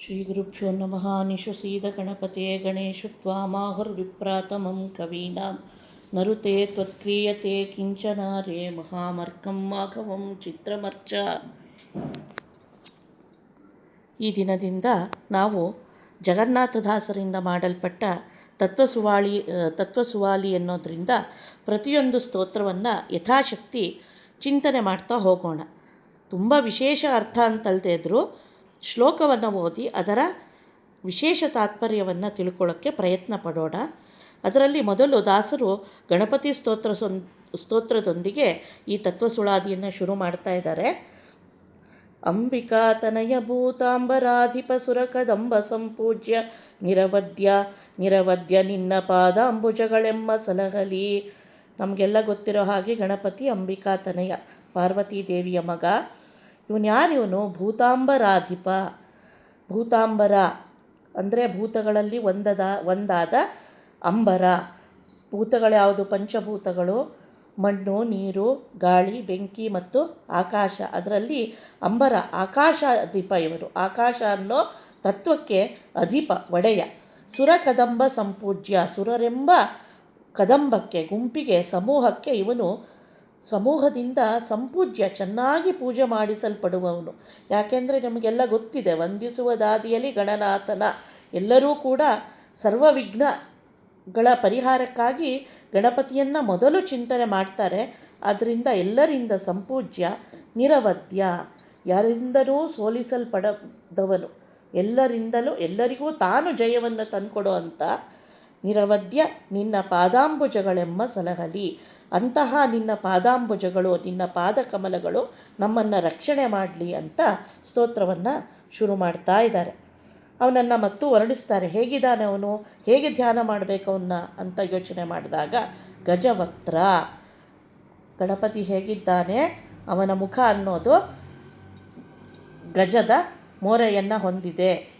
श्रीगुरुभ्यो नमः निशुसीदगणपते गणेषु त्वामाहुर्विप्रातमं कवीनां नरुते त्वत्क्रियते किञ्चनारे महामर्कं ಮಾಘವಂ ಚಿತ್ರಮರ್ಚ ಈ ದಿನದಿಂದ ನಾವು ಜಗನ್ನಾಥದಾಸರಿಂದ ಮಾಡಲ್ಪಟ್ಟ ತತ್ವಸುವಾಳಿ ತತ್ವಸುವಾಲಿ ಅನ್ನೋದರಿಂದ ಪ್ರತಿಯೊಂದು ಸ್ತೋತ್ರವನ್ನು ಯಥಾಶಕ್ತಿ ಚಿಂತನೆ ಮಾಡ್ತಾ ಹೋಗೋಣ ತುಂಬ ವಿಶೇಷ ಅರ್ಥ ಅಂತಲ್ದೇ ಇದ್ದರೂ ಶ್ಲೋಕವನ್ನು ಓದಿ ಅದರ ವಿಶೇಷ ತಾತ್ಪರ್ಯವನ್ನು ತಿಳ್ಕೊಳ್ಳೋಕ್ಕೆ ಪ್ರಯತ್ನ ಪಡೋಣ. ಅದರಲ್ಲಿ ಮೊದಲು ದಾಸರು ಗಣಪತಿ ಸ್ತೋತ್ರ ಸ್ತೋತ್ರದೊಂದಿಗೆ ಈ ತತ್ವ ಸುಳಾದಿಯನ್ನು ಶುರು ಮಾಡ್ತಾ ಇದ್ದಾರೆ. ಅಂಬಿಕಾತನಯ ಭೂತಾಂಬರಾಧಿಪ ಸುರಕದಂಬ ಸಂಪೂಜ್ಯ ನಿರವದ್ಯ ನಿರವದ್ಯ ನಿನ್ನ ಪಾದಾಂಬುಜಗಳೆಂಬ ಸಲಹಲಿ. ನಮಗೆಲ್ಲ ಗೊತ್ತಿರೋ ಹಾಗೆ ಗಣಪತಿ ಅಂಬಿಕಾತನಯ ಪಾರ್ವತೀ ದೇವಿಯ ಮಗ. ಇವನು ಯಾರು ಇವನು? ಭೂತಾಂಬರಾಧಿಪ. ಭೂತಾಂಬರ ಅಂದರೆ ಭೂತಗಳಲ್ಲಿ ಒಂದದ, ಒಂದಾದ ಅಂಬರ. ಭೂತಗಳ್ಯಾವುದು ಪಂಚಭೂತಗಳು. ಮಣ್ಣು, ನೀರು, ಗಾಳಿ, ಬೆಂಕಿ ಮತ್ತು ಆಕಾಶ. ಅದರಲ್ಲಿ ಅಂಬರ ಆಕಾಶ ಅಧಿಪ ಇವರು. ಆಕಾಶ ಅನ್ನೋ ತತ್ವಕ್ಕೆ ಅಧಿಪ, ಒಡೆಯ. ಸುರ ಕದಂಬ ಸಂಪೂಜ್ಯ. ಸುರರೆಂಬ ಕದಂಬಕ್ಕೆ, ಗುಂಪಿಗೆ, ಸಮೂಹಕ್ಕೆ ಇವನು ಸಮೂಹದಿಂದ ಸಂಪೂಜ್ಯ, ಚೆನ್ನಾಗಿ ಪೂಜೆ ಮಾಡಿಸಲ್ಪಡುವವನು. ಯಾಕೆಂದರೆ ನಮಗೆಲ್ಲ ಗೊತ್ತಿದೆ, ವಂದಿಸುವ ದಾದಿಯಲ್ಲಿ ಗಣನಾಥನ. ಎಲ್ಲರೂ ಕೂಡ ಸರ್ವ ವಿಘ್ನಗಳ ಪರಿಹಾರಕ್ಕಾಗಿ ಗಣಪತಿಯನ್ನು ಮೊದಲು ಚಿಂತನೆ ಮಾಡ್ತಾರೆ. ಆದ್ದರಿಂದ ಎಲ್ಲರಿಂದ ಸಂಪೂಜ್ಯ, ನಿರವದ್ಯ ಯಾರಿಂದಲೂ ಸೋಲಿಸಲ್ಪಡದವನು. ಎಲ್ಲರಿಂದಲೂ ಎಲ್ಲರಿಗೂ ತಾನು ಜಯವನ್ನು ತಂದುಕೊಡೋ ಅಂತ ನಿರವದ್ಯ ನಿನ್ನ ಪಾದಾಂಬುಜಗಳೆಂಬ ಸಲಹಲಿ. ಅಂತಹ ನಿನ್ನ ಪಾದಾಂಬುಜಗಳು, ನಿನ್ನ ಪಾದಕಮಲಗಳು ನಮ್ಮನ್ನು ರಕ್ಷಣೆ ಮಾಡಲಿ ಅಂತ ಸ್ತೋತ್ರವನ್ನು ಶುರು ಮಾಡ್ತಾ ಇದ್ದಾರೆ. ಅವನನ್ನು ಮತ್ತು ವರ್ಣಿಸ್ತಾರೆ. ಹೇಗಿದ್ದಾನೆ ಅವನು? ಹೇಗೆ ಧ್ಯಾನ ಮಾಡಬೇಕು ಅವನ್ನ ಅಂತ ಯೋಚನೆ ಮಾಡಿದಾಗ, ಗಜವಕ್ತ್ರ. ಗಣಪತಿ ಹೇಗಿದ್ದಾನೆ? ಅವನ ಮುಖ ಅನ್ನೋದು ಗಜದ ಮೋರೆಯನ್ನು ಹೊಂದಿದೆ.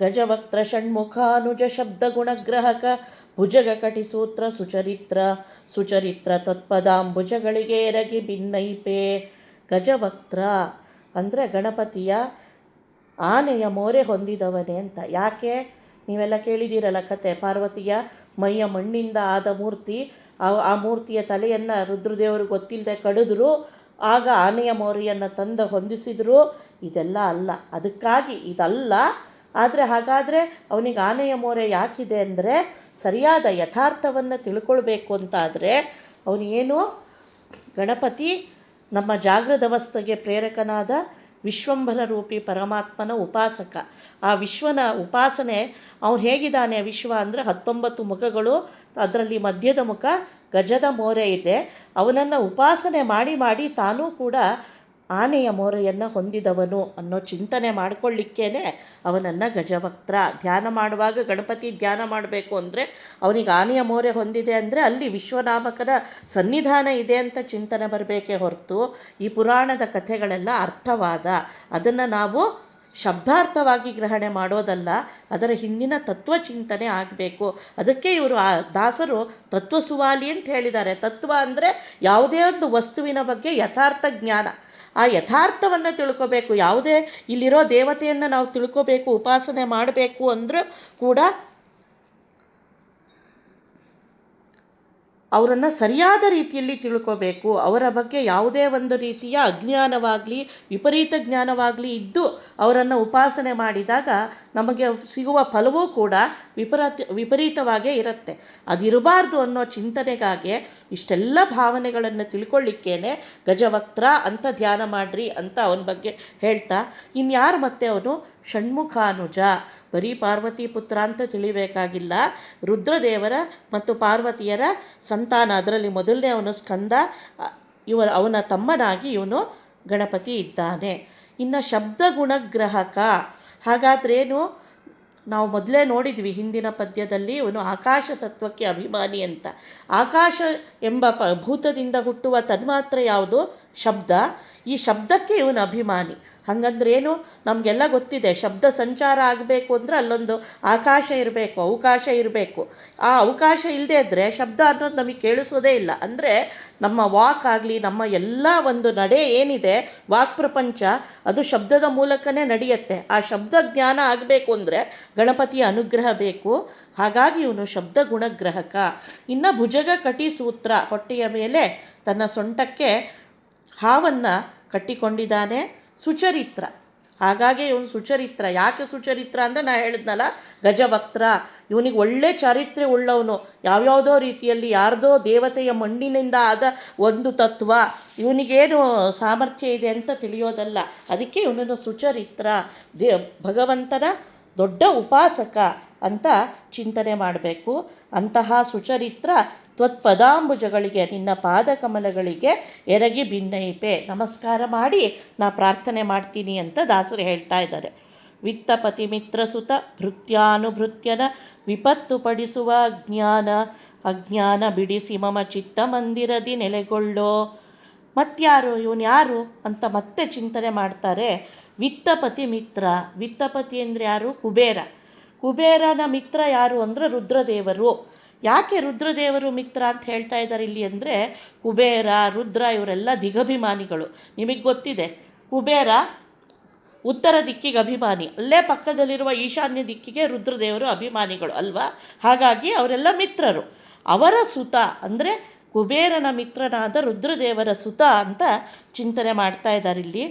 ಗಜವಕ್ತ್ರ ಷಣ್ಮುಖಾನುಜ ಶಬ್ದ ಗುಣಗ್ರಹಕ ಭುಜಗ ಕಟಿಸೂತ್ರ ಸುಚರಿತ್ರ ಸುಚರಿತ್ರ ತತ್ಪದಾಂಬುಜಗಳಿಗೆ ಎರಗಿ ಭಿನ್ನೈಪೆ ಗಜವಕ್ತ್ರ ಅಂದರೆ ಗಣಪತಿಯ ಆನೆಯ ಮೋರೆ ಹೊಂದಿದವನೇ ಅಂತ. ಯಾಕೆ? ನೀವೆಲ್ಲ ಕೇಳಿದ್ದೀರಲ್ಲ ಕತೆ. ಪಾರ್ವತಿಯ ಮೈಯ ಮಣ್ಣಿಂದ ಆದ ಮೂರ್ತಿ ಆ ಮೂರ್ತಿಯ ತಲೆಯನ್ನು ರುದ್ರದೇವರು ಗೊತ್ತಿಲ್ಲದೆ ಕಡಿದ್ರು, ಆಗ ಆನೆಯ ಮೋರೆಯನ್ನು ತಂದು ಹೊಂದಿಸಿದ್ರು. ಇದೆಲ್ಲ ಅಲ್ಲ. ಅದಕ್ಕಾಗಿ ಇದಲ್ಲ ಆದರೆ ಹಾಗಾದರೆ ಅವನಿಗೆ ಆನೆಯ ಮೋರೆ ಯಾಕಿದೆ ಅಂದರೆ ಸರಿಯಾದ ಯಥಾರ್ಥವನ್ನು ತಿಳ್ಕೊಳ್ಬೇಕು ಅಂತಾದರೆ ಅವನಿಗೇನು ಗಣಪತಿ ನಮ್ಮ ಜಾಗೃತ ಅವಸ್ಥೆಗೆ ಪ್ರೇರಕನಾದ ವಿಶ್ವಂಭರ ರೂಪಿ ಪರಮಾತ್ಮನ ಉಪಾಸಕ. ಆ ವಿಶ್ವನ ಉಪಾಸನೆ ಅವನು ಹೇಗಿದ್ದಾನೆ ವಿಶ್ವ ಅಂದರೆ ಹತ್ತೊಂಬತ್ತು ಮುಖಗಳು, ಅದರಲ್ಲಿ ಮಧ್ಯದ ಮುಖ ಗಜದ ಮೋರೆ ಇದೆ. ಅವನನ್ನು ಉಪಾಸನೆ ಮಾಡಿ ಮಾಡಿ ತಾನೂ ಕೂಡ ಆನೆಯ ಮೋರೆಯನ್ನು ಹೊಂದಿದವನು ಅನ್ನೋ ಚಿಂತನೆ ಮಾಡಿಕೊಳ್ಳಿಕ್ಕೇನೆ ಅವನನ್ನು ಗಜವಕ್ತ್ರ. ಧ್ಯಾನ ಮಾಡುವಾಗ ಗಣಪತಿ ಧ್ಯಾನ ಮಾಡಬೇಕು ಅಂದರೆ ಅವನಿಗೆ ಆನೆಯ ಮೋರೆ ಹೊಂದಿದೆ ಅಂದರೆ ಅಲ್ಲಿ ವಿಶ್ವನಾಮಕದ ಸನ್ನಿಧಾನ ಇದೆ ಅಂತ ಚಿಂತನೆ ಬರಬೇಕೇ ಹೊರತು. ಈ ಪುರಾಣದ ಕಥೆಗಳೆಲ್ಲ ಅರ್ಥವಾದ. ಅದನ್ನು ನಾವು ಶಬ್ದಾರ್ಥವಾಗಿ ಗ್ರಹಣೆ ಮಾಡೋದಲ್ಲ, ಅದರ ಹಿಂದಿನ ತತ್ವ ಚಿಂತನೆ ಆಗಬೇಕು. ಅದಕ್ಕೆ ಇವರು ಆ ದಾಸರು ತತ್ವ ಸುವಾಲಿ ಅಂತ ಹೇಳಿದ್ದಾರೆ. ತತ್ವ ಅಂದರೆ ಯಾವುದೇ ಒಂದು ವಸ್ತುವಿನ ಬಗ್ಗೆ ಯಥಾರ್ಥ ಜ್ಞಾನ. ಆ ಯಥಾರ್ಥವನ್ನು ತಿಳ್ಕೋಬೇಕು. ಯಾವುದೇ ಇಲ್ಲಿರೋ ದೇವತೆಯನ್ನು ನಾವು ತಿಳ್ಕೋಬೇಕು ಉಪಾಸನೆ ಮಾಡಬೇಕು ಅಂದರೂ ಕೂಡ ಅವರನ್ನು ಸರಿಯಾದ ರೀತಿಯಲ್ಲಿ ತಿಳ್ಕೋಬೇಕು. ಅವರ ಬಗ್ಗೆ ಯಾವುದೇ ಒಂದು ರೀತಿಯ ಅಜ್ಞಾನವಾಗಲಿ, ವಿಪರೀತ ಜ್ಞಾನವಾಗಲಿ ಇದ್ದು ಅವರನ್ನು ಉಪಾಸನೆ ಮಾಡಿದಾಗ ನಮಗೆ ಸಿಗುವ ಫಲವೂ ಕೂಡ ವಿಪರೀತ, ವಿಪರೀತವಾಗೇ ಇರುತ್ತೆ. ಅದಿರಬಾರ್ದು ಅನ್ನೋ ಚಿಂತನೆಗಾಗಿ ಇಷ್ಟೆಲ್ಲ ಭಾವನೆಗಳನ್ನು ತಿಳ್ಕೊಳ್ಳಿಕ್ಕೇನೆ ಗಜವಕ್ತ್ರ ಅಂತ ಧ್ಯಾನ ಮಾಡ್ರಿ ಅಂತ ಅವನ ಬಗ್ಗೆ ಹೇಳ್ತಾ, ಇನ್ಯಾರು ಮತ್ತೆ ಅವನು? ಷಣ್ಮುಖಾನುಜ. ಬರೀ ಪಾರ್ವತಿ ಪುತ್ರ ಅಂತ ತಿಳಿಬೇಕಾಗಿಲ್ಲ. ರುದ್ರದೇವರ ಮತ್ತು ಪಾರ್ವತಿಯರ ಸಂತಾನ. ಅದರಲ್ಲಿ ಮೊದಲನೇ ಅವನು ಸ್ಕಂದ ಇವ ಅವನ ತಮ್ಮನಾಗಿ ಇವನು ಗಣಪತಿ ಇದ್ದಾನೆ. ಇನ್ನು ಶಬ್ದ ಗುಣಗ್ರಹಕ ಹಾಗಾದ್ರೇನು? ನಾವು ಮೊದಲೇ ನೋಡಿದ್ವಿ ಹಿಂದಿನ ಪದ್ಯದಲ್ಲಿ ಇವನು ಆಕಾಶ ತತ್ವಕ್ಕೆ ಅಭಿಮಾನಿ ಅಂತ. ಆಕಾಶ ಎಂಬ ಪ, ಭೂತದಿಂದ ಹುಟ್ಟುವ ತನ್ಮಾತ್ರ ಯಾವುದು? ಶಬ್ದ. ಈ ಶಬ್ದಕ್ಕೆ ಇವನು ಅಭಿಮಾನಿ. ಹಾಗಂದ್ರೇನು ನಮಗೆಲ್ಲ ಗೊತ್ತಿದೆ, ಶಬ್ದ ಸಂಚಾರ ಆಗಬೇಕು ಅಂದರೆ ಅಲ್ಲೊಂದು ಆಕಾಶ ಇರಬೇಕು, ಅವಕಾಶ ಇರಬೇಕು. ಆ ಅವಕಾಶ ಇಲ್ಲದೆ ಇದ್ದರೆ ಶಬ್ದ ಅನ್ನೋದು ನಮಗೆ ಕೇಳಿಸೋದೇ ಇಲ್ಲ. ಅಂದರೆ ನಮ್ಮ ವಾಕ್ ಆಗಲಿ, ನಮ್ಮ ಎಲ್ಲ ಒಂದು ನಡೆ ಏನಿದೆ, ವಾಕ್ ಪ್ರಪಂಚ, ಅದು ಶಬ್ದದ ಮೂಲಕನೇ ನಡೆಯುತ್ತೆ. ಆ ಶಬ್ದ ಜ್ಞಾನ ಆಗಬೇಕು ಅಂದರೆ ಗಣಪತಿಯ ಅನುಗ್ರಹ ಬೇಕು. ಹಾಗಾಗಿ ಇವನು ಶಬ್ದ ಗುಣಗ್ರಹಕ. ಇನ್ನು ಭುಜಗ ಕಟಿ ಸೂತ್ರ, ಹೊಟ್ಟೆಯ ಮೇಲೆ ತನ್ನ ಸೊಂಟಕ್ಕೆ ಹಾವನ್ನು ಕಟ್ಟಿಕೊಂಡಿದ್ದಾನೆ. ಸುಚರಿತ್ರ. ಹಾಗಾಗಿ ಇವನು ಸುಚರಿತ್ರ. ಯಾಕೆ ಸುಚರಿತ್ರ ಅಂದರೆ ನಾ ಹೇಳಿದ್ನಲ್ಲ ಗಜವಕ್ತ್ರ ಇವನಿಗೆ ಒಳ್ಳೆ ಚಾರಿತ್ರ್ಯ ಉಳ್ಳವನು. ಯಾವ್ಯಾವುದೋ ರೀತಿಯಲ್ಲಿ ಯಾರ್ದೋ ದೇವತೆಯ ಮಣ್ಣಿನಿಂದ ಆದ ಒಂದು ತತ್ವ. ಇವನಿಗೇನು ಸಾಮರ್ಥ್ಯ ಇದೆ ಅಂತ ತಿಳಿಯೋದಲ್ಲ. ಅದಕ್ಕೆ ಇವನನ್ನು ಸುಚರಿತ್ರ. ದೇ, ಭಗವಂತನ ದೊಡ್ಡ ಉಪಾಸಕ. ಅಂತ ಚಿಂತನೆ ಮಾಡಬೇಕು. ಅಂತಹ ಸುಚರಿತ್ರ ತ್ವತ್ಪದಾಂಬುಜಗಳಿಗೆ, ನಿನ್ನ ಪಾದಕಮಲಗಳಿಗೆ ಎರಗಿ ಭಿನ್ನೈಪೆ. ನಮಸ್ಕಾರ ಮಾಡಿ, ನಾ ಪ್ರಾರ್ಥನೆ ಮಾಡ್ತೀನಿ ಅಂತ ದಾಸರು ಹೇಳ್ತಾ ಇದ್ದಾರೆ. ವಿತ್ತಪತಿ ಮಿತ್ರಸುತ ಭೃತ್ಯಾನುಭೃತ್ಯನ ವಿಪತ್ತು ಪಡಿಸುವ ಜ್ಞಾನ ಅಜ್ಞಾನ ಬಿಡಿಸಿ ಮಮ ಚಿತ್ತ ಮಂದಿರದಿ ನೆಲೆಗೊಳ್ಳೋ. ಮತ್ಯಾರು, ಇವನು ಯಾರು ಅಂತ ಮತ್ತೆ ಚಿಂತನೆ ಮಾಡ್ತಾರೆ. ವಿತ್ತಪತಿ ಮಿತ್ರ, ವಿತ್ತಪತಿ ಅಂದರೆ ಯಾರು? ಕುಬೇರ. ಕುಬೇರನ ಮಿತ್ರ ಯಾರು ಅಂದರೆ ರುದ್ರದೇವರು. ಯಾಕೆ ರುದ್ರದೇವರು ಮಿತ್ರ ಅಂತ ಹೇಳ್ತಾ ಇದ್ದಾರೆ ಇಲ್ಲಿ ಅಂದರೆ ಕುಬೇರ, ರುದ್ರ ಇವರೆಲ್ಲ ದಿಗಭಿಮಾನಿಗಳು ನಿಮಗೆ ಗೊತ್ತಿದೆ? ಕುಬೇರ ಉತ್ತರ ದಿಕ್ಕಿಗೆ ಅಭಿಮಾನಿ. ಅಲ್ಲೇ ಪಕ್ಕದಲ್ಲಿರುವ ಈಶಾನ್ಯ ದಿಕ್ಕಿಗೆ ರುದ್ರದೇವರು ಅಭಿಮಾನಿಗಳು ಅಲ್ವಾ? ಹಾಗಾಗಿ ಅವರೆಲ್ಲ ಮಿತ್ರರು. ಅವರ ಸುತ ಅಂದರೆ ಕುಬೇರನ ಮಿತ್ರನಾದ ರುದ್ರದೇವರ ಸುತ ಅಂತ ಚಿಂತನೆ ಮಾಡ್ತಾ ಇದ್ದಾರೆ ಇಲ್ಲಿ.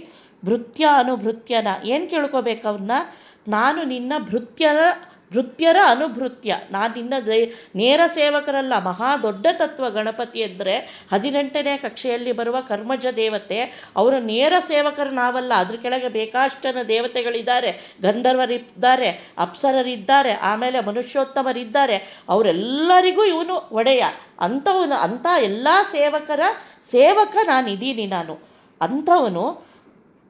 ಭೃತ್ಯ ಅನುಭೃತ್ಯನ ಏನು ಕೇಳ್ಕೋಬೇಕು ಅವನ್ನ ನಾನು ನಿನ್ನ ಭೃತ್ಯರ ಭೃತ್ಯರ ಅನುಭೃತ್ಯ. ನಾನು ನಿನ್ನ ನೇರ ಸೇವಕರಲ್ಲ, ಮಹಾ ದೊಡ್ಡ ತತ್ವ ಗಣಪತಿ ಅಂದರೆ ಹದಿನೆಂಟನೇ ಕಕ್ಷೆಯಲ್ಲಿ ಬರುವ ಕರ್ಮಜ ದೇವತೆ. ಅವರ ನೇರ ಸೇವಕರು ನಾವಲ್ಲ ಅದ್ರ ಕೆಳಗೆ ಬೇಕಾಷ್ಟನ ದೇವತೆಗಳಿದ್ದಾರೆ. ಗಂಧರ್ವರಿದ್ದಾರೆ, ಅಪ್ಸರರಿದ್ದಾರೆ, ಆಮೇಲೆ ಮನುಷ್ಯೋತ್ತಮರಿದ್ದಾರೆ. ಅವರೆಲ್ಲರಿಗೂ ಇವನು ಒಡೆಯ. ಅಂಥವನು, ಅಂಥ ಎಲ್ಲ ಸೇವಕರ, ಸೇವಕ ನಾನಿದ್ದೀನಿ ನಾನು. ಅಂಥವನು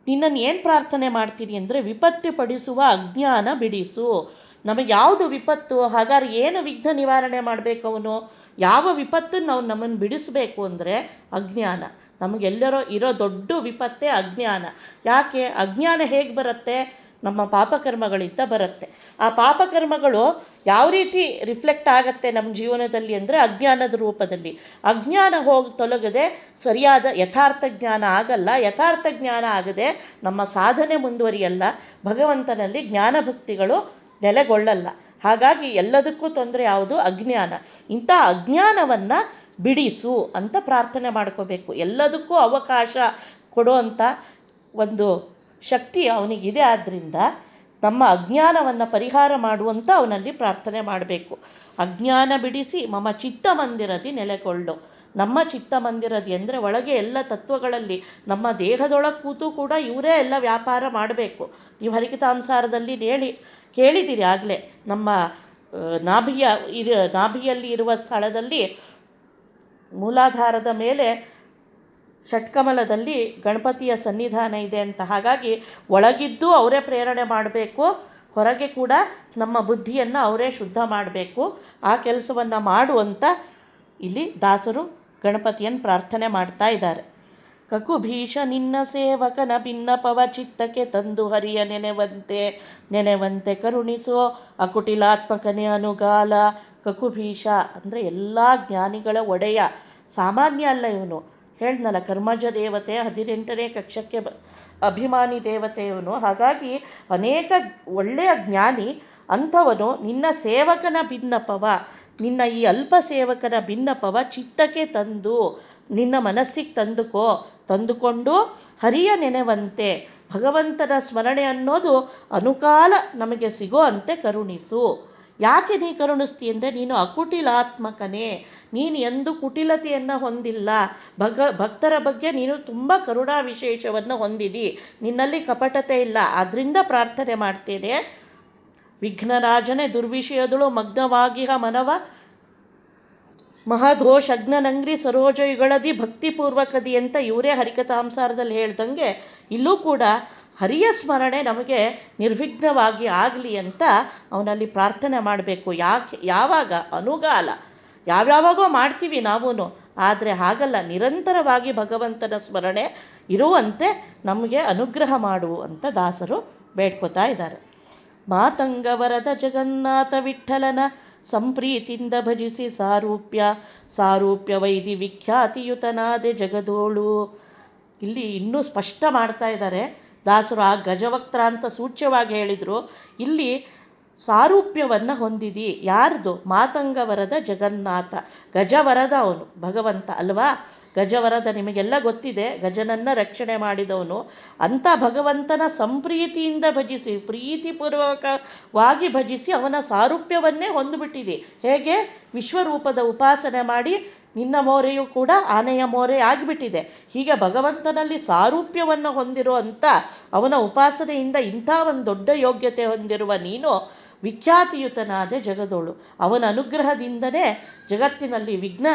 ನಿನ್ನನ್ನು ಏನು ಪ್ರಾರ್ಥನೆ ಮಾಡ್ತೀನಿ ಅಂದರೆ ವಿಪತ್ತು ಪಡಿಸುವ ಅಜ್ಞಾನ ಬಿಡಿಸು. ನಮಗೆ ಯಾವುದು ವಿಪತ್ತು? ಹಾಗಾದ್ರೆ ಏನು ವಿಘ್ನ ನಿವಾರಣೆ ಮಾಡಬೇಕು ಅವನು? ಯಾವ ವಿಪತ್ತನ್ನು ನಾವು ನಮ್ಮನ್ನು ಬಿಡಿಸಬೇಕು ಅಂದರೆ ಅಜ್ಞಾನ. ನಮಗೆಲ್ಲರೋ ಇರೋ ದೊಡ್ಡ ವಿಪತ್ತೇ ಅಜ್ಞಾನ. ಯಾಕೆ? ಅಜ್ಞಾನ ಹೇಗೆ ಬರುತ್ತೆ? ನಮ್ಮ ಪಾಪಕರ್ಮಗಳಿಂದ ಬರುತ್ತೆ. ಆ ಪಾಪಕರ್ಮಗಳು ಯಾವ ರೀತಿ ರಿಫ್ಲೆಕ್ಟ್ ಆಗತ್ತೆ ನಮ್ಮ ಜೀವನದಲ್ಲಿ ಅಂದರೆ ಅಜ್ಞಾನದ ರೂಪದಲ್ಲಿ. ಅಜ್ಞಾನ ಹೋಗಿ ತೊಲಗದೆ ಸರಿಯಾದ ಯಥಾರ್ಥ ಜ್ಞಾನ ಆಗಲ್ಲ. ಯಥಾರ್ಥ ಜ್ಞಾನ ಆಗದೆ ನಮ್ಮ ಸಾಧನೆ ಮುಂದುವರಿಯಲ್ಲ. ಭಗವಂತನಲ್ಲಿ ಜ್ಞಾನಭಕ್ತಿಗಳು ನೆಲೆಗೊಳ್ಳಲ್ಲ. ಹಾಗಾಗಿ ಎಲ್ಲದಕ್ಕೂ ತೊಂದರೆ ಯಾವುದು? ಅಜ್ಞಾನ. ಇಂಥ ಅಜ್ಞಾನವನ್ನು ಬಿಡಿಸು ಅಂತ ಪ್ರಾರ್ಥನೆ ಮಾಡ್ಕೋಬೇಕು. ಎಲ್ಲದಕ್ಕೂ ಅವಕಾಶ ಕೊಡುವಂಥ ಒಂದು ಶಕ್ತಿ ಅವನಿಗಿದೆ. ಆದ್ದರಿಂದ ನಮ್ಮ ಅಜ್ಞಾನವನ್ನು ಪರಿಹಾರ ಮಾಡುವಂತ ಅವನಲ್ಲಿ ಪ್ರಾರ್ಥನೆ ಮಾಡಬೇಕು. ಅಜ್ಞಾನ ಬಿಡಿಸಿ ಮಮ ಚಿತ್ತ ಮಂದಿರದಿ ನೆಲೆಗೊಳ್ಳು. ನಮ್ಮ ಚಿತ್ತ ಮಂದಿರದಿ ಅಂದರೆ ಒಳಗೆ ಎಲ್ಲ ತತ್ವಗಳಲ್ಲಿ ನಮ್ಮ ದೇಹದೊಳಗೆ ಕೂತು ಕೂಡ ಇವರೇ ಎಲ್ಲ ವ್ಯಾಪಾರ ಮಾಡಬೇಕು. ನೀವು ಹರಿಕಿತಾಂಸಾರದಲ್ಲಿ ಹೇಳಿ ಕೇಳಿದ್ದೀರಿ ಆಗಲೇ ನಮ್ಮ ನಾಭಿಯ ಇರ, ನಾಭಿಯಲ್ಲಿ ಇರುವ ಸ್ಥಳದಲ್ಲಿ ಮೂಲಾಧಾರದ ಮೇಲೆ ಷಟ್ಕಮಲದಲ್ಲಿ ಗಣಪತಿಯ ಸನ್ನಿಧಾನ ಇದೆ ಅಂತ. ಹಾಗಾಗಿ ಒಳಗಿದ್ದು ಅವರೇ ಪ್ರೇರಣೆ ಮಾಡಬೇಕು, ಹೊರಗೆ ಕೂಡ ನಮ್ಮ ಬುದ್ಧಿಯನ್ನು ಅವರೇ ಶುದ್ಧ ಮಾಡಬೇಕು. ಆ ಕೆಲಸವನ್ನು ಮಾಡುವಂತ ಇಲ್ಲಿ ದಾಸರು ಗಣಪತಿಯನ್ನು ಪ್ರಾರ್ಥನೆ ಮಾಡ್ತಾ ಇದ್ದಾರೆ. ಕಕುಭೀಷ ನಿನ್ನ ಸೇವಕನ ಭಿನ್ನಪವ ಚಿತ್ತಕ್ಕೆ ತಂದು ಹರಿಯ ನೆನೆವಂತೆ ನೆನೆವಂತೆ ಕರುಣಿಸೋ ಅಕುಟಿಲಾತ್ಮಕನೇ ಅನುಗಾಲ. ಕಕುಭೀಷ ಅಂದರೆ ಎಲ್ಲ ಜ್ಞಾನಿಗಳ ಒಡೆಯ. ಸಾಮಾನ್ಯ ಅಲ್ಲ ಇವನು. ಹೇಳ್ದನಲ್ಲ, ಕರ್ಮಜ ದೇವತೆ ಹದಿನೆಂಟನೇ ಕಕ್ಷಕ್ಕೆ ಅಭಿಮಾನಿ ದೇವತೆಯವನು ಹಾಗಾಗಿ ಅನೇಕ ಒಳ್ಳೆಯ ಜ್ಞಾನಿ ಅಂಥವನು, ನಿನ್ನ ಸೇವಕನ ಭಿನ್ನಪವ, ನಿನ್ನ ಈ ಅಲ್ಪ ಸೇವಕನ ಭಿನ್ನಪವ ಚಿತ್ತಕ್ಕೆ ತಂದು, ನಿನ್ನ ಮನಸ್ಸಿಗೆ ತಂದುಕೋ, ತಂದುಕೊಂಡು ಹರಿಯ ನೆನೆವಂತೆ ಭಗವಂತನ ಸ್ಮರಣೆ ಅನ್ನೋದು ಅನುಕಾಲ ನಮಗೆ ಸಿಗೋ ಅಂತೆ ಕರುಣಿಸು. ಯಾಕೆ ನೀ ಕರುಣಿಸ್ತಿ ಅಂದರೆ ನೀನು ಅಕುಟಿಲಾತ್ಮಕನೇ. ನೀನು ಎಂದು ಕುಟಿಲತೆಯನ್ನು ಹೊಂದಿಲ್ಲ. ಭಗ, ಭಕ್ತರ ಬಗ್ಗೆ ನೀನು ತುಂಬ ಕರುಣಾ ವಿಶೇಷವನ್ನು ಹೊಂದಿದಿ. ನಿನ್ನಲ್ಲಿ ಕಪಟತೆ ಇಲ್ಲ. ಅದರಿಂದ ಪ್ರಾರ್ಥನೆ ಮಾಡ್ತೇನೆ. ವಿಘ್ನರಾಜನೇ, ದುರ್ವಿಷಯದಳು, ಮಗ್ನವಾಗಿಹ ಮನವ. ಮಹದೋಷಜ್ಞನಂಗ್ರಿ ಸರೋಜಯುಗಳದಿ, ಭಕ್ತಿಪೂರ್ವಕದಿ ಅಂತ ಇವರೇ ಹರಿಕಥಾಂಸಾರದಲ್ಲಿ ಹೇಳ್ದಂಗೆ ಇಲ್ಲೂ ಕೂಡ ಹರಿಯ ಸ್ಮರಣೆ ನಮಗೆ ನಿರ್ವಿಘ್ನವಾಗಿ ಆಗಲಿ ಅಂತ ಅವನಲ್ಲಿ ಪ್ರಾರ್ಥನೆ ಮಾಡಬೇಕು. ಯಾಕೆ, ಯಾವಾಗ? ಅನುಗಾಲ. ಯಾವ್ಯಾವಾಗೋ ಮಾಡ್ತೀವಿ ನಾವೂ ಆದರೆ ಹಾಗಲ್ಲ. ನಿರಂತರವಾಗಿ ಭಗವಂತನ ಸ್ಮರಣೆ ಇರುವಂತೆ ನಮಗೆ ಅನುಗ್ರಹ ಮಾಡು ಅಂತ ದಾಸರು ಬೇಡ್ಕೋತಾ ಇದ್ದಾರೆ. ಮಾತಂಗವರದ ಜಗನ್ನಾಥ ವಿಠಲನ ಸಂಪ್ರೀತಿಯಿಂದ ಭಜಿಸಿ ಸಾರೂಪ್ಯ ಸಾರೂಪ್ಯ ವೈದಿ ವಿಖ್ಯಾತಿಯುತನಾದೆ ಜಗದೋಳು. ಇಲ್ಲಿ ಇನ್ನೂ ಸ್ಪಷ್ಟ ಮಾಡ್ತಾ ಇದ್ದಾರೆ. ದಾಸರು ಆ ಗಜವಕ್ತ್ರ ಅಂತ ಸೂಚ್ಯವಾಗಿ ಹೇಳಿದರು, ಇಲ್ಲಿ ಸಾರೂಪ್ಯವನ್ನು ಹೊಂದಿದಿ, ಯಾರ್ದು? ಮಾತಂಗವರದ ಜಗನ್ನಾಥ. ಗಜವರದ ಅವನು, ಭಗವಂತ ಅಲ್ವಾ? ಗಜವರದ ನಿಮಗೆಲ್ಲ ಗೊತ್ತಿದೆ, ಗಜನನ್ನ ರಕ್ಷಣೆ ಮಾಡಿದವನು. ಅಂಥ ಭಗವಂತನ ಸಂಪ್ರೀತಿಯಿಂದ ಭಜಿಸಿ, ಪ್ರೀತಿಪೂರ್ವಕವಾಗಿ ಭಜಿಸಿ ಅವನ ಸಾರೂಪ್ಯವನ್ನೇ ಹೊಂದಿಬಿಟ್ಟಿದೆ. ಹೇಗೆ? ವಿಶ್ವರೂಪದ ಉಪಾಸನೆ ಮಾಡಿ ನಿನ್ನ ಮೋರೆಯೂ ಕೂಡ ಆನೆಯ ಮೋರೆ ಆಗಿಬಿಟ್ಟಿದೆ. ಹೀಗೆ ಭಗವಂತನಲ್ಲಿ ಸಾರೂಪ್ಯವನ್ನು ಹೊಂದಿರುವಂಥ ಅವನ ಉಪಾಸನೆಯಿಂದ ಇಂಥ ಒಂದು ದೊಡ್ಡ ಯೋಗ್ಯತೆ ಹೊಂದಿರುವ ನೀನು ವಿಖ್ಯಾತಿಯುತನಾದ ಜಗದೋಳು. ಅವನ ಅನುಗ್ರಹದಿಂದನೇ ಜಗತ್ತಿನಲ್ಲಿ ವಿಘ್ನ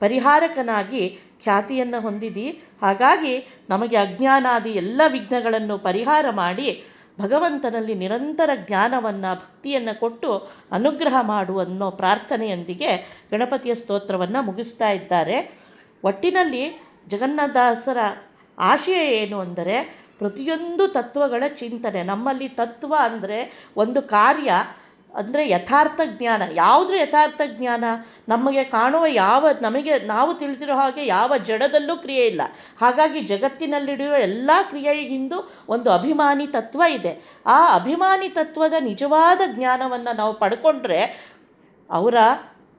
ಪರಿಹಾರಕನಾಗಿ ಖ್ಯಾತಿಯನ್ನು ಹೊಂದಿದಿ. ಹಾಗಾಗಿ ನಮಗೆ ಅಜ್ಞಾನಾದಿ ಎಲ್ಲ ವಿಘ್ನಗಳನ್ನು ಪರಿಹಾರ ಮಾಡಿ ಭಗವಂತನಲ್ಲಿ ನಿರಂತರ ಜ್ಞಾನವನ್ನು, ಭಕ್ತಿಯನ್ನು ಕೊಟ್ಟು ಅನುಗ್ರಹ ಮಾಡು ಅನ್ನೋ ಪ್ರಾರ್ಥನೆಯೊಂದಿಗೆ ಗಣಪತಿಯ ಸ್ತೋತ್ರವನ್ನು ಮುಗಿಸ್ತಾ ಇದ್ದಾರೆ. ಒಟ್ಟಿನಲ್ಲಿ ಜಗನ್ನಾಥದಾಸರ ಆಶಯ ಏನು ಅಂದರೆ, ಪ್ರತಿಯೊಂದು ತತ್ವಗಳ ಚಿಂತನೆ, ನಮ್ಮಲ್ಲಿ ತತ್ವ ಅಂದರೆ ಒಂದು ಕಾರ್ಯ ಅಂದರೆ ಯಥಾರ್ಥ ಜ್ಞಾನ. ಯಾವುದ್ರ ಯಥಾರ್ಥ ಜ್ಞಾನ? ನಮಗೆ ಕಾಣುವ ಯಾವ, ನಮಗೆ ನಾವು ತಿಳಿದಿರೋ ಹಾಗೆ ಯಾವ ಜಡದಲ್ಲೂ ಕ್ರಿಯೆ ಇಲ್ಲ. ಹಾಗಾಗಿ ಜಗತ್ತಿನಲ್ಲಿರುವ ಎಲ್ಲ ಕ್ರಿಯೆಯ ಹಿಂದೂ ಒಂದು ಅಭಿಮಾನಿ ತತ್ವ ಇದೆ. ಆ ಅಭಿಮಾನಿ ತತ್ವದ ನಿಜವಾದ ಜ್ಞಾನವನ್ನು ನಾವು ಪಡ್ಕೊಂಡ್ರೆ ಅವರ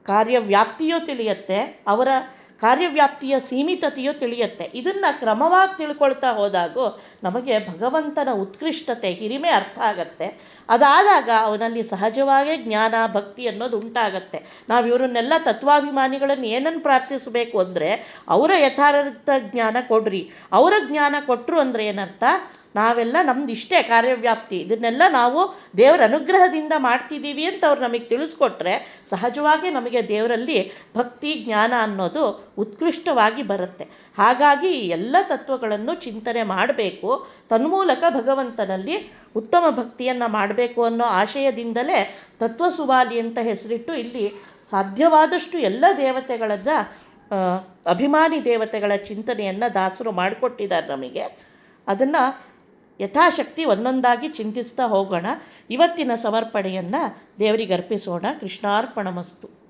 ಕಾರ್ಯವ್ಯಾಪ್ತಿಯೂ ತಿಳಿಯುತ್ತೆ, ಅವರ ಕಾರ್ಯವ್ಯಾಪ್ತಿಯ ಸೀಮಿತತೆಯು ತಿಳಿಯುತ್ತೆ. ಇದನ್ನು ಕ್ರಮವಾಗಿ ತಿಳ್ಕೊಳ್ತಾ ಹೋದಾಗೂ ನಮಗೆ ಭಗವಂತನ ಉತ್ಕೃಷ್ಟತೆ, ಹಿರಿಮೆ ಅರ್ಥ ಆಗತ್ತೆ. ಅದಾದಾಗ ಅವನಲ್ಲಿ ಸಹಜವಾಗೇ ಜ್ಞಾನ, ಭಕ್ತಿ ಅನ್ನೋದು ಉಂಟಾಗತ್ತೆ. ನಾವು ಇವರನ್ನೆಲ್ಲ ತತ್ವಾಭಿಮಾನಿಗಳನ್ನು ಏನನ್ನು ಪ್ರಾರ್ಥಿಸಬೇಕು ಅಂದರೆ, ಅವರ ಯಥಾರ್ಥ ಜ್ಞಾನ ಕೊಡ್ರಿ. ಅವರ ಜ್ಞಾನ ಕೊಟ್ಟರು ಅಂದರೆ ಏನರ್ಥ? ನಾವೆಲ್ಲ ನಮ್ದು ಇಷ್ಟೇ ಕಾರ್ಯವ್ಯಾಪ್ತಿ. ಇದನ್ನೆಲ್ಲ ನಾವು ದೇವರ ಅನುಗ್ರಹದಿಂದ ಮಾಡ್ತಿದ್ದೀವಿ ಅಂತ ಅವ್ರು ನಮಗೆ ತಿಳಿಸ್ಕೊಟ್ರೆ ಸಹಜವಾಗಿ ನಮಗೆ ದೇವರಲ್ಲಿ ಭಕ್ತಿ, ಜ್ಞಾನ ಅನ್ನೋದು ಉತ್ಕೃಷ್ಟವಾಗಿ ಬರುತ್ತೆ. ಹಾಗಾಗಿ ಎಲ್ಲ ತತ್ವಗಳನ್ನು ಚಿಂತನೆ ಮಾಡಬೇಕು. ತನ್ಮೂಲಕ ಭಗವಂತನಲ್ಲಿ ಉತ್ತಮ ಭಕ್ತಿಯನ್ನು ಮಾಡಬೇಕು ಅನ್ನೋ ಆಶಯದಿಂದಲೇ ತತ್ವ ಸುವಾಲಿ ಅಂತ ಹೆಸರಿಟ್ಟು ಇಲ್ಲಿ ಸಾಧ್ಯವಾದಷ್ಟು ಎಲ್ಲ ದೇವತೆಗಳನ್ನು ಅಭಿಮಾನಿ ದೇವತೆಗಳ ಚಿಂತನೆಯನ್ನು ದಾಸರು ಮಾಡಿಕೊಟ್ಟಿದ್ದಾರೆ ನಮಗೆ. ಅದನ್ನು ಯಥಾಶಕ್ತಿ ಒಂದೊಂದಾಗಿ ಚಿಂತಿಸ್ತಾ ಹೋಗೋಣ. ಇವತ್ತಿನ ಸಮರ್ಪಣೆಯನ್ನು ದೇವರಿಗೆ ಅರ್ಪಿಸೋಣ. ಕೃಷ್ಣಾರ್ಪಣಮಸ್ತು.